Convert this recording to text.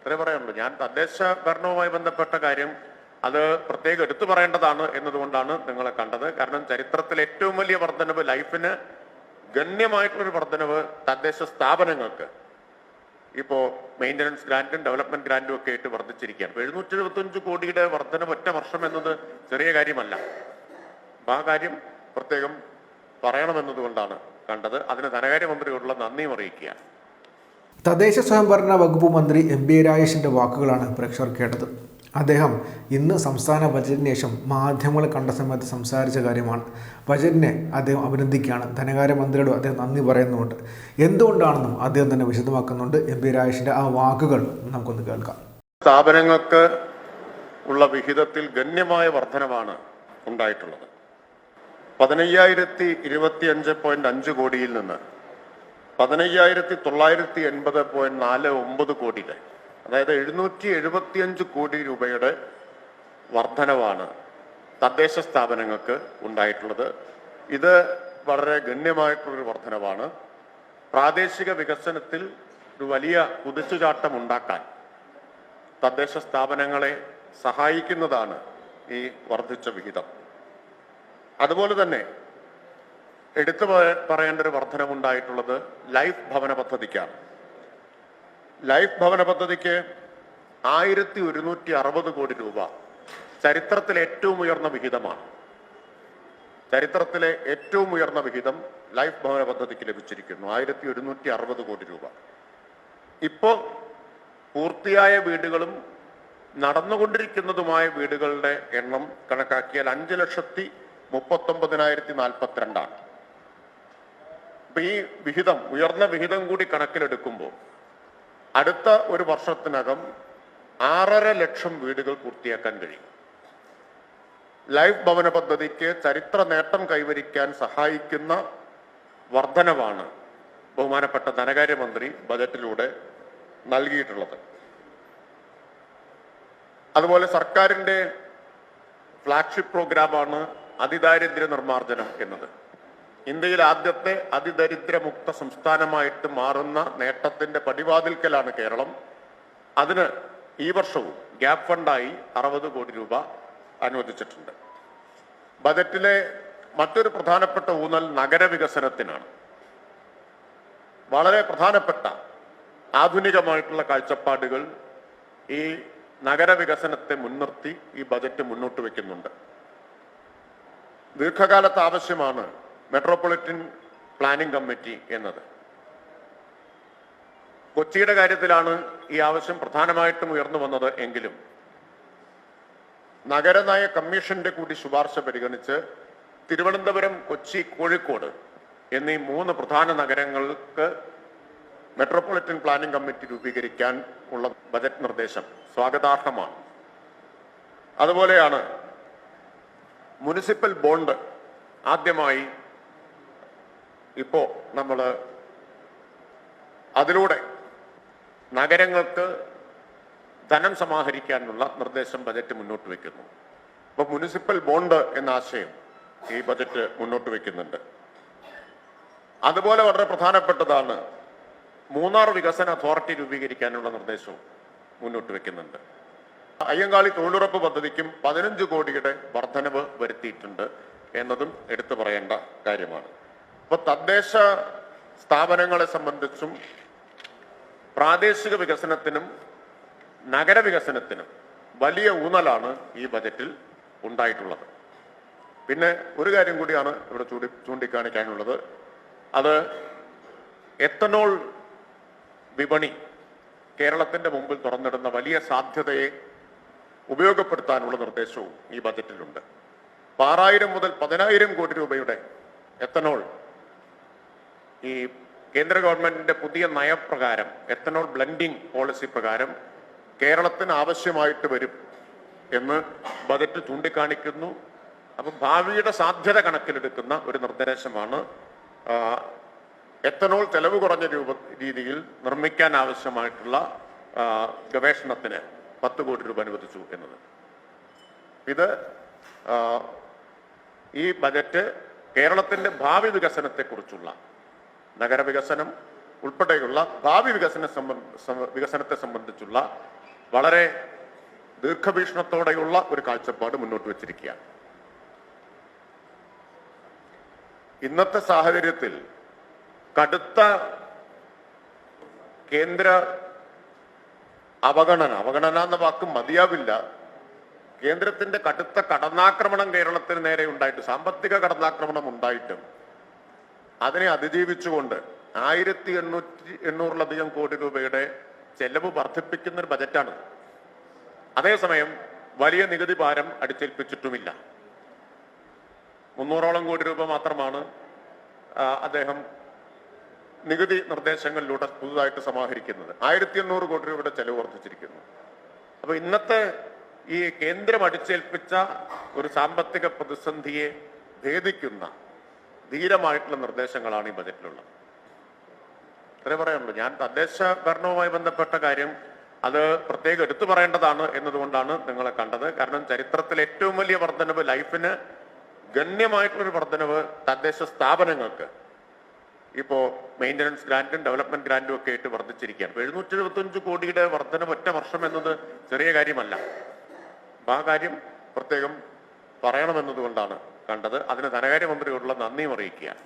ഇത്രേ പറയാനുള്ളൂ. ഞാൻ തദ്ദേശ ഭരണവുമായി ബന്ധപ്പെട്ട കാര്യം അത് പ്രത്യേകം എടുത്തു പറയേണ്ടതാണ് എന്നതുകൊണ്ടാണ് നിങ്ങളെ കണ്ടത്. കാരണം ചരിത്രത്തിൽ ഏറ്റവും വലിയ വർധനവ് ലൈഫിന് ഗണ്യമായിട്ടുള്ളൊരു വർധനവ് തദ്ദേശ സ്ഥാപനങ്ങൾക്ക്. ഇപ്പോ മെയിന്റനൻസ് ഗ്രാന്റും ഡെവലപ്മെന്റ് ഗ്രാന്റും ഒക്കെ ആയിട്ട് വർദ്ധിച്ചിരിക്കുകയാണ്. എഴുന്നൂറ്റി എഴുപത്തഞ്ച് കോടിയുടെ വർധന ഒറ്റ വർഷം എന്നത് ചെറിയ കാര്യമല്ല. അപ്പൊ ആ കാര്യം പ്രത്യേകം പറയണമെന്നതുകൊണ്ടാണ് കണ്ടത്. അതിന് ധനകാര്യമന്ത്രിയോടുള്ള നന്ദിയും അറിയിക്കുകയാണ്. തദ്ദേശ സ്വയംഭരണ വകുപ്പ് മന്ത്രി എം ബി രാജേഷിന്റെ വാക്കുകളാണ് പ്രേക്ഷകർ കേട്ടത്. അദ്ദേഹം ഇന്ന് സംസ്ഥാന ബജറ്റിന് ശേഷം മാധ്യമങ്ങളെ കണ്ട സമയത്ത് സംസാരിച്ച കാര്യമാണ്. ബജറ്റിനെ അദ്ദേഹം അഭിനന്ദിക്കുകയാണ്. ധനകാര്യമന്ത്രിയോട് അദ്ദേഹം നന്ദി പറയുന്നുമുണ്ട്. എന്തുകൊണ്ടാണെന്നും അദ്ദേഹം തന്നെ വിശദമാക്കുന്നുണ്ട്. എം പി രാജേഷിന്റെ ആ വാക്കുകൾ നമുക്കൊന്ന് കേൾക്കാം. സ്ഥാപനങ്ങൾക്ക് ഉള്ള വിഹിതത്തിൽ ഗണ്യമായ വർധനമാണ് ഉണ്ടായിട്ടുള്ളത്. പതിനയ്യായിരത്തി ഇരുപത്തി അഞ്ച് പോയിന്റ് അഞ്ച് കോടിയിൽ നിന്ന് പതിനയ്യായിരത്തി തൊള്ളായിരത്തി എൺപത് പോയിന്റ് നാല് ഒമ്പത് കോടിയുടെ അതായത് എഴുന്നൂറ്റി എഴുപത്തിയഞ്ച് കോടി രൂപയുടെ വർധനവാണ് തദ്ദേശ സ്ഥാപനങ്ങൾക്ക് ഉണ്ടായിട്ടുള്ളത്. ഇത് വളരെ ഗണ്യമായിട്ടുള്ളൊരു വർധനവാണ്. പ്രാദേശിക വികസനത്തിൽ ഒരു വലിയ കുതിച്ചുചാട്ടം ഉണ്ടാക്കാൻ തദ്ദേശ സ്ഥാപനങ്ങളെ സഹായിക്കുന്നതാണ് ഈ വർദ്ധിച്ച വിഹിതം. അതുപോലെ തന്നെ എടുത്തു പറ- പറയേണ്ട ഒരു വർധനമുണ്ടായിട്ടുള്ളത് ലൈഫ് ഭവന പദ്ധതിക്കാണ്. ലൈഫ് ഭവന പദ്ധതിക്ക് ആയിരത്തി ഒരുന്നൂറ്റി അറുപത് കോടി രൂപ ചരിത്രത്തിലെ ഏറ്റവും ഉയർന്ന വിഹിതമാണ്. ചരിത്രത്തിലെ ഏറ്റവും ഉയർന്ന വിഹിതം ലൈഫ് ഭവന പദ്ധതിക്ക് ലഭിച്ചിരിക്കുന്നു ആയിരത്തി ഒരുന്നൂറ്റി അറുപത് കോടി രൂപ. ഇപ്പോൾ പൂർത്തിയായ വീടുകളും നടന്നുകൊണ്ടിരിക്കുന്നതുമായ വീടുകളുടെ എണ്ണം കണക്കാക്കിയാൽ അഞ്ച് ലക്ഷത്തി മുപ്പത്തൊമ്പതിനായിരത്തി നാൽപ്പത്തിരണ്ടാണ്. അപ്പൊ ഈ വിഹിതം ഉയർന്ന വിഹിതം കൂടി കണക്കിലെടുക്കുമ്പോൾ അടുത്ത ഒരു വർഷത്തിനകം ആറര ലക്ഷം വീടുകൾ പൂർത്തിയാക്കാൻ കഴിയും. ലൈഫ് ഭവന പദ്ധതിക്ക് ചരിത്ര നേട്ടം കൈവരിക്കാൻ സഹായിക്കുന്ന വർധനവാണ് ബഹുമാനപ്പെട്ട ധനകാര്യമന്ത്രി ബജറ്റിലൂടെ നൽകിയിട്ടുള്ളത്. അതുപോലെ സർക്കാരിന്റെ ഫ്ലാഗ്ഷിപ്പ് പ്രോഗ്രാമാണ് അതിദാരിദ്ര്യ നിർമ്മാർജനം എന്നത്. ഇന്ത്യയിൽ ആദ്യത്തെ അതിദരിദ്രമുക്ത സംസ്ഥാനമായിട്ട് മാറുന്ന നേട്ടത്തിന്റെ പടിവാതിൽക്കലാണ് കേരളം. അതിന് ഈ വർഷവും ഗ്യാപ് ഫണ്ടായി അറുപത് കോടി രൂപ അനുവദിച്ചിട്ടുണ്ട്. ബജറ്റിലെ മറ്റൊരു പ്രധാനപ്പെട്ട ഊന്നൽ നഗരവികസനത്തിനാണ് വളരെ പ്രധാനപ്പെട്ട ആധുനികമായിട്ടുള്ള കാഴ്ചപ്പാടുകൾ ഈ നഗരവികസനത്തെ മുൻനിർത്തി ഈ ബജറ്റ് മുന്നോട്ട് വയ്ക്കുന്നുണ്ട് ദീർഘകാലത്ത് ആവശ്യമാണ് മെട്രോപൊളിറ്റൻ പ്ലാനിംഗ് കമ്മിറ്റി എന്നത്. കൊച്ചിയുടെ കാര്യത്തിലാണ് ഈ ആവശ്യം പ്രധാനമായിട്ടും ഉയർന്നു വന്നത് എങ്കിലും നഗരനയ കമ്മീഷന്റെ കൂടി ശുപാർശ പരിഗണിച്ച് തിരുവനന്തപുരം കൊച്ചി കോഴിക്കോട് എന്നീ മൂന്ന് പ്രധാന നഗരങ്ങൾക്ക് മെട്രോപൊളിറ്റൻ പ്ലാനിംഗ് കമ്മിറ്റി രൂപീകരിക്കാൻ ഉള്ള ബജറ്റ് നിർദ്ദേശം സ്വാഗതാർഹമാണ്. അതുപോലെയാണ് മുനിസിപ്പൽ ബോണ്ട് ആദ്യമായി ഇപ്പോ നമ്മൾ അതിലൂടെ നഗരങ്ങൾക്ക് ധനം സമാഹരിക്കാനുള്ള നിർദ്ദേശം ബജറ്റ് മുന്നോട്ട് വയ്ക്കുന്നു അപ്പോൾ മുനിസിപ്പൽ ബോണ്ട് എന്ന ആശയം ഈ ബജറ്റ് മുന്നോട്ട് വയ്ക്കുന്നുണ്ട് അതുപോലെ വളരെ പ്രധാനപ്പെട്ടതാണ് മൂന്നാർ വികസന അതോറിറ്റി രൂപീകരിക്കാനുള്ള നിർദ്ദേശവും മുന്നോട്ട് വയ്ക്കുന്നുണ്ട് അയ്യങ്കാളി തൊഴിലുറപ്പ് പദ്ധതിക്കും പതിനഞ്ച് കോടിയുടെ വർധനവ് വരുത്തിയിട്ടുണ്ട് എന്നതും എടുത്തു പറയേണ്ട കാര്യമാണ്. അപ്പൊ തദ്ദേശ സ്ഥാപനങ്ങളെ സംബന്ധിച്ചും പ്രാദേശിക വികസനത്തിനും നഗരവികസനത്തിനും വലിയ ഊന്നലാണ് ഈ ബജറ്റിൽ ഉണ്ടായിട്ടുള്ളത്. പിന്നെ ഒരു കാര്യം കൂടിയാണ് ഇവിടെ ചൂണ്ടി ചൂണ്ടിക്കാണിക്കാനുള്ളത്. അത് എത്തനോൾ വിപണി കേരളത്തിന്റെ മുമ്പിൽ തുറന്നിടുന്ന വലിയ സാധ്യതയെ ഉപയോഗപ്പെടുത്താനുള്ള നിർദ്ദേശവും ഈ ബജറ്റിലുണ്ട്. ആറായിരം മുതൽ പതിനായിരം കോടി രൂപയുടെ എത്തനോൾ ഈ കേന്ദ്ര ഗവൺമെന്റിന്റെ പുതിയ നയപ്രകാരം എത്തനോൾ ബ്ലെൻഡിംഗ് പോളിസി പ്രകാരം കേരളത്തിന് ആവശ്യമായിട്ട് വരും എന്ന് ബജറ്റ് ചൂണ്ടിക്കാണിക്കുന്നു. അപ്പം ഭാവിയുടെ സാധ്യത കണക്കിലെടുക്കുന്ന ഒരു നിർദ്ദേശമാണ് എത്തനോൾ ചെലവ് കുറഞ്ഞ രൂപ രീതിയിൽ നിർമ്മിക്കാൻ ആവശ്യമായിട്ടുള്ള ഗവേഷണത്തിന് പത്ത് കോടി രൂപ അനുവദിച്ചു എന്നത്. ഇത് ഈ ബജറ്റ് കേരളത്തിന്റെ ഭാവി വികസനത്തെക്കുറിച്ചുള്ള നഗരവികസനം ഉൾപ്പെടെയുള്ള ഭാവി വികസന വികസനത്തെ സംബന്ധിച്ചുള്ള വളരെ ദീർഘവീക്ഷണത്തോടെയുള്ള ഒരു കാഴ്ചപ്പാട് മുന്നോട്ട് വെച്ചിരിക്കുകയാണ്. ഇന്നത്തെ സാഹചര്യത്തിൽ കടുത്ത കേന്ദ്ര അവഗണന അവഗണന എന്ന വാക്ക് മതിയാവില്ല. കേന്ദ്രത്തിന്റെ കടുത്ത കടന്നാക്രമണം കേരളത്തിന് നേരെ ഉണ്ടായിട്ട് സാമ്പത്തിക കടന്നാക്രമണം ഉണ്ടായിട്ടും അതിനെ അതിജീവിച്ചുകൊണ്ട് ആയിരത്തി എണ്ണൂറ്റി എണ്ണൂറിലധികം കോടി രൂപയുടെ ചെലവ് വർദ്ധിപ്പിക്കുന്ന ഒരു ബജറ്റാണ്. അതേസമയം വലിയ നികുതി ഭാരം അടിച്ചേൽപ്പിച്ചിട്ടുമില്ല. മുന്നൂറോളം കോടി രൂപ മാത്രമാണ് അദ്ദേഹം നികുതി നിർദ്ദേശങ്ങളിലൂടെ പുതുതായിട്ട് സമാഹരിക്കുന്നത്. ആയിരത്തി എണ്ണൂറ് കോടി രൂപയുടെ ചെലവ് വർദ്ധിച്ചിരിക്കുന്നു. അപ്പൊ ഇന്നത്തെ ഈ കേന്ദ്രം അടിച്ചേൽപ്പിച്ച ഒരു സാമ്പത്തിക പ്രതിസന്ധിയെ ഭേദിക്കുന്ന ധീരമായിട്ടുള്ള നിർദ്ദേശങ്ങളാണ് ഈ ബജറ്റിലുള്ളത്. ഇത്രേ പറയാനുള്ളൂ. ഞാൻ തദ്ദേശ ഭരണവുമായി ബന്ധപ്പെട്ട കാര്യം അത് പ്രത്യേകം എടുത്തു പറയേണ്ടതാണ് എന്നതുകൊണ്ടാണ് നിങ്ങളെ കണ്ടത്. കാരണം ചരിത്രത്തിൽ ഏറ്റവും വലിയ വർധനവ് ലൈഫിന് ഗണ്യമായിട്ടുള്ളൊരു വർധനവ് തദ്ദേശ സ്ഥാപനങ്ങൾക്ക് ഇപ്പോ മെയിന്റനൻസ് ഗ്രാന്റും ഡെവലപ്മെന്റ് ഗ്രാന്റും ഒക്കെ ആയിട്ട് വർദ്ധിച്ചിരിക്കുകയാണ്. എഴുന്നൂറ്റി എഴുപത്തഞ്ച് കോടിയുടെ വർധനവ് ഒറ്റ വർഷം എന്നത് ചെറിയ കാര്യമല്ല. അപ്പൊ ആ കാര്യം പ്രത്യേകം പറയണമെന്നതുകൊണ്ടാണ് കണ്ടത്. അതിന് ധനകാര്യമന്ത്രിയോടുള്ള നന്ദിയും അറിയിക്കുകയാണ്.